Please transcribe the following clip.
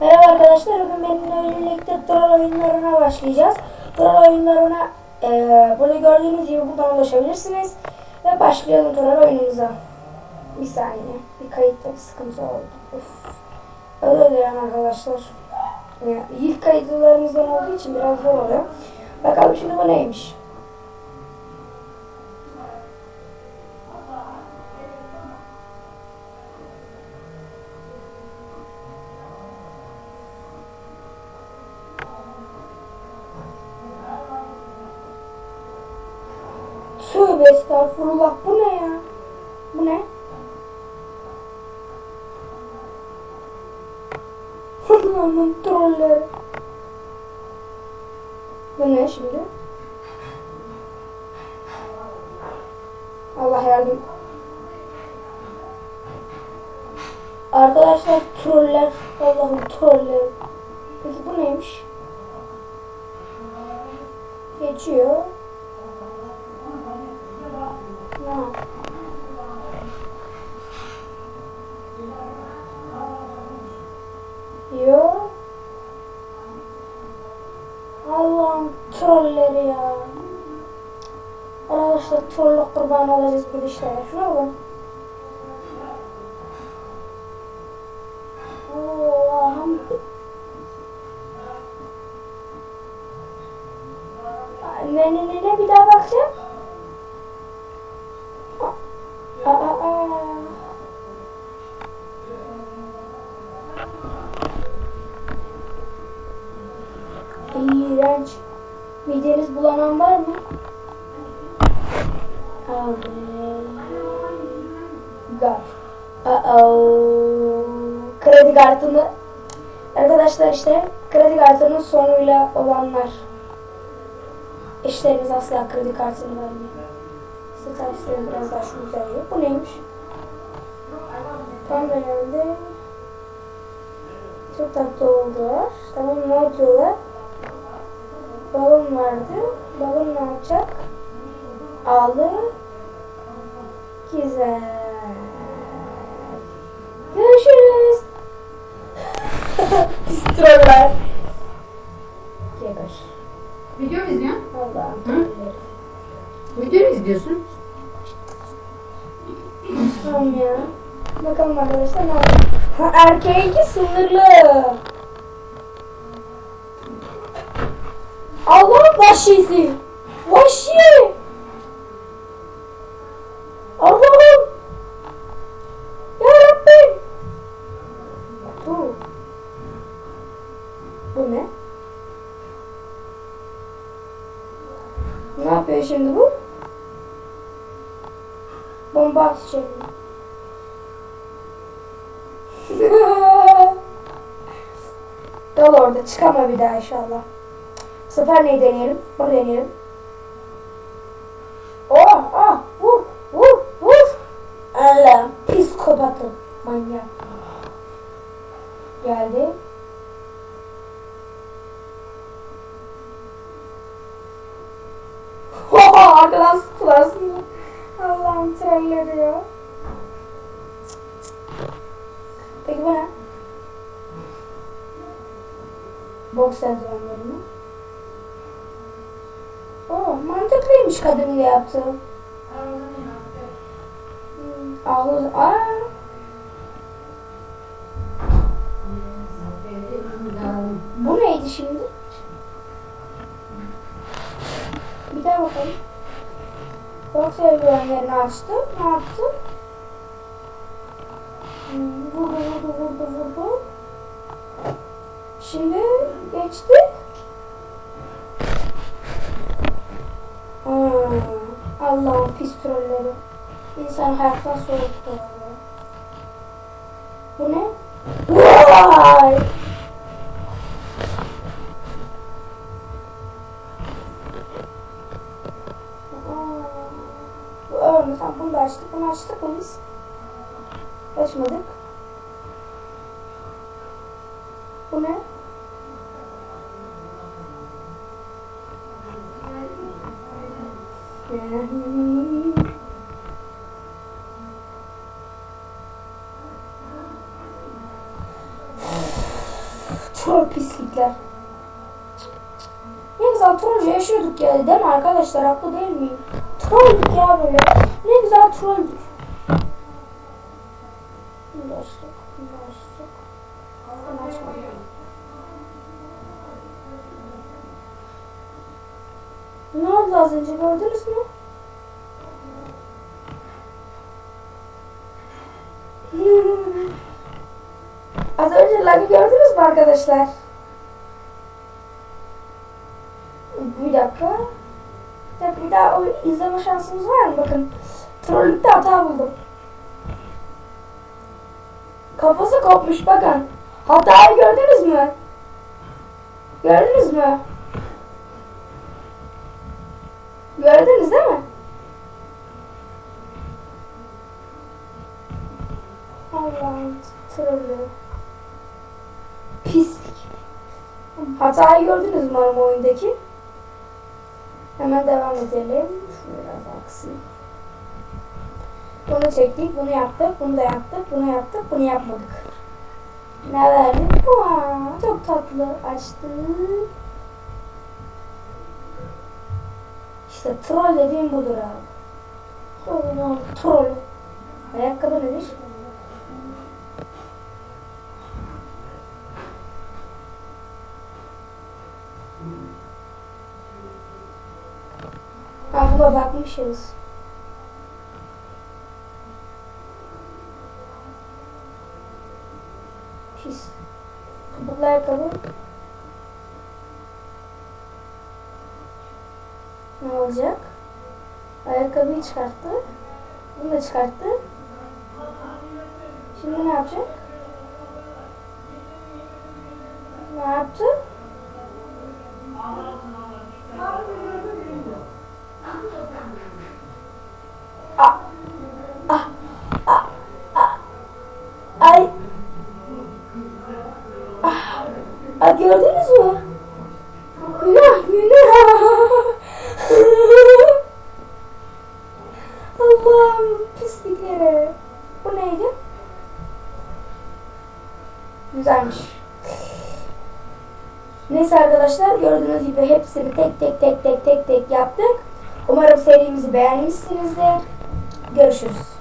Merhaba arkadaşlar, bugün benimle birlikte troll oyunlarına başlayacağız. Troll oyunlarına eee, burada gördüğünüz gibi buradan ulaşabilirsiniz. Ve başlayalım troll oyunumuza. Bir saniye, bir kayıtta bir sıkıntı oldu. Uf. Özür dilerim arkadaşlar. Yani ilk kayıtlarımızdan olduğu için biraz zor oluyor. Bakalım şimdi bu neymiş? Tövbe estağfurullah bu ne ya? Bu ne? Aman troller. Bu ne şimdi? Allah yardım. Arkadaşlar troller. Allah'ım troller. Peki bu neymiş? Geçiyor. Trolluk kurbanı olacağız bu işlere. Şuna bakın. Allah'ım. Menüne bir daha bakacağım. Aa, aa, aa. İğrenç. Mideniz bulanan var mı? Gar. Uh-oh. Kredi kartını Arkadaşlar işte kredi kartının sonuyla olanlar. Eşleriniz asla kredi kartını vermiyor. Size tavsiyem biraz daha şu güzelliği. Bu neymiş? Tam herhalde. Çok tatlı oldular. Tamam ne yapıyorlar? Balon vardı. Balon ne yapacak? Ağlı. Güzel. Görüşürüz. Pis troller. Geber. Video mu izliyorsun? Allah'ım. Video mu izliyorsun? Tamam ya. Bakalım arkadaşlar ne yapıyor? Ha erkeğinki sınırlı. Allah vahşisi. Vahşi. Şimdi bu? Bomba atacak. Dal orada çıkama bir daha inşallah. Bu sefer neyi deneyelim? Bunu deneyelim. Arkadan sıktılar aslında. Allah'ım trolleri ya. Peki bu ne? Boks eldivenleri mi? Oo, mantıklıymış kadının yaptığı. Hmm, ağlı... Aa, bu neydi şimdi? Bir daha bakalım. Boks eldivenlerini açtı. Ne yaptı? Hmm, Vurdu, vurdu, vurdu, vurdu. Şimdi geçti. Allah'ın pis trolleri. İnsan hayattan soğuttu. Bu ne? Vay! Örnek. Tamam bunu da açtık. Bunu açtık mı biz? Açmadık. Bu ne? Troll pislikler. Ne güzel trollce yaşıyorduk ya değil mi arkadaşlar? Haklı değil miyim? Trolldük ya böyle. Ne güzel trolldük. Dostluk, dostluk. Anlaşmalı. Ne oldu az önce gördünüz mü? az önce lagı gördünüz mü arkadaşlar? Bir dakika. Dakika bir daha o izleme şansımız var mı? Bakın. Trollükte hata buldum. Kafası kopmuş bakın. Hatayı gördünüz mü? Gördünüz mü? Gördünüz değil mi? Allah'ım trollü. Pislik. Hatayı gördünüz mü oyundaki? Hemen devam edelim. Şunu biraz aksın. Bunu çektik, bunu yaptık, bunu da yaptık, bunu yaptık, bunu yapmadık. Ne verdik? Aa, çok tatlı. Açtık. İşte troll dediğim budur abi. Troll, troll. Ayakkabı nedir? Buna bakmışız. Pis. Kabuklu ayakkabı. Ne olacak? Ayakkabıyı çıkarttı. Bunu da çıkarttı. Şimdi ne yapacak? Ne yaptı? Gördünüz mü? Günah, günah. Allah'ım pislikleri. Bu neydi? Güzelmiş. Neyse arkadaşlar gördüğünüz gibi hepsini tek tek tek tek tek tek yaptık. Umarım serimizi beğenmişsinizdir. Görüşürüz.